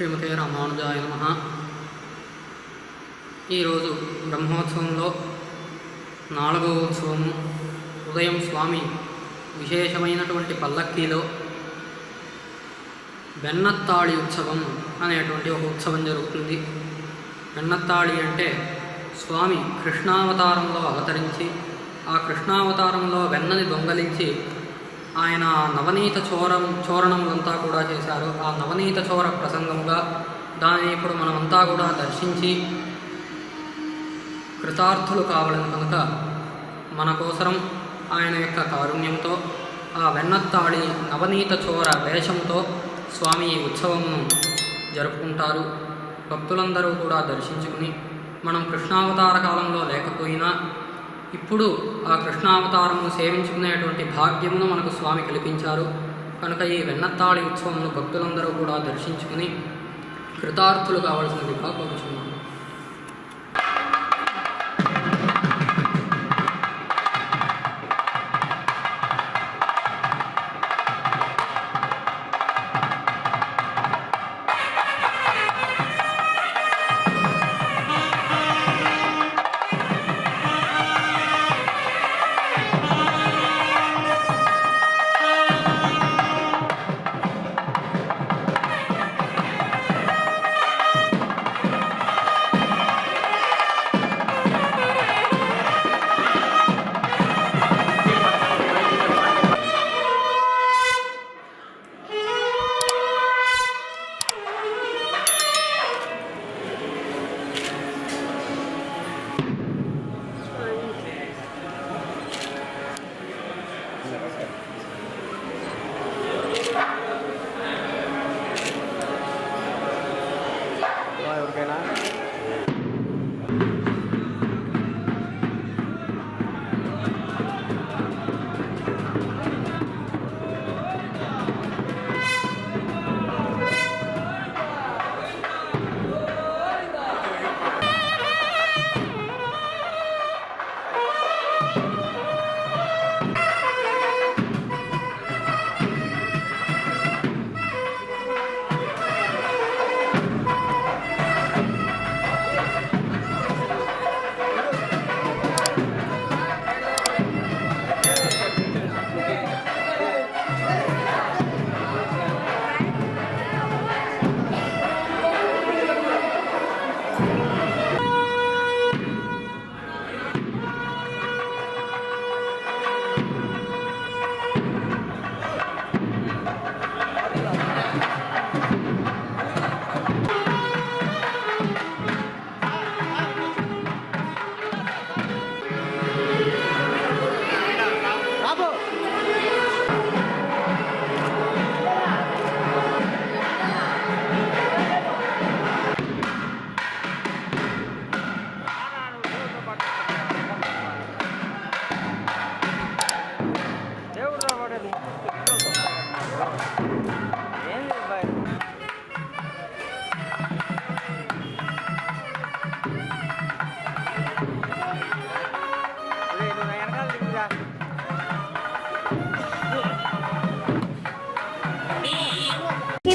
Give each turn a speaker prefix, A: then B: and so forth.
A: శ్రీమతే రామానుజాయ నమ. ఈరోజు బ్రహ్మోత్సవంలో నాలుగవ ఉత్సవము ఉదయం స్వామి విశేషమైనటువంటి పల్లక్కీలో వెన్నత్తాళి ఉత్సవం అనేటువంటి ఒక ఉత్సవం జరుగుతుంది. వెన్నత్తాళి అంటే స్వామి కృష్ణావతారంలో అవతరించి ఆ కృష్ణావతారంలో వెన్నని దొంగలించి ఆయన నవనీత చోరం చోరణములంతా కూడా చేశారు. ఆ నవనీత చోర ప్రసంగముగా దానిని ఇప్పుడు మనమంతా కూడా దర్శించి కృతార్థులు కావడం కనుక మన కోసరం ఆయన యొక్క కారుణ్యంతో ఆ వెన్నత్తాళి నవనీత చోర వేషంతో స్వామి ఉత్సవమును జరుపుకుంటారు. భక్తులందరూ కూడా దర్శించుకుని మనం కృష్ణావతార కాలంలో లేకపోయినా ఇప్పుడు ఆ కృష్ణావతారమును సేవించుకునేటువంటి భాగ్యమును మనకు స్వామి కల్పించారు. కనుక ఈ వెన్నత్తాళి ఉత్సవమును భక్తులందరూ కూడా దర్శించుకుని కృతార్థులు కావలసినదిగా కోరుచున్నాను
B: ఎవరికైనా?